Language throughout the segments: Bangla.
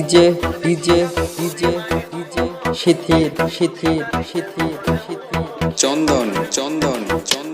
ডিজে ডিজে ডিজে ডিজে শিথির শিথির শিথির শিথির Chandan Chandan Chandan.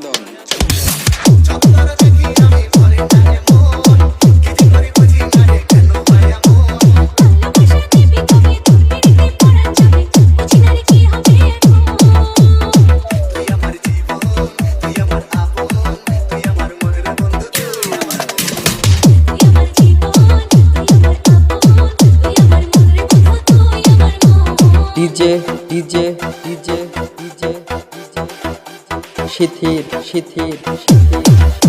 DJ DJ DJ DJ DJ শিথির শিথির শিথির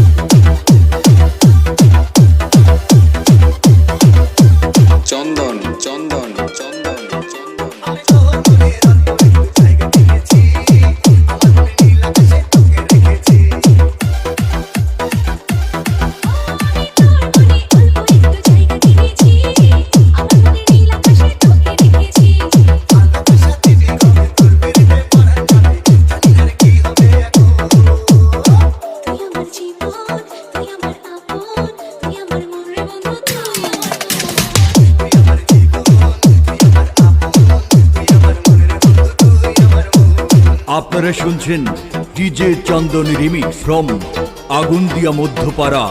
আপনারা শুনছেন ডিজে চন্দন রিমিক ফ্রম আগুন দিয়া মধ্যপাড়া।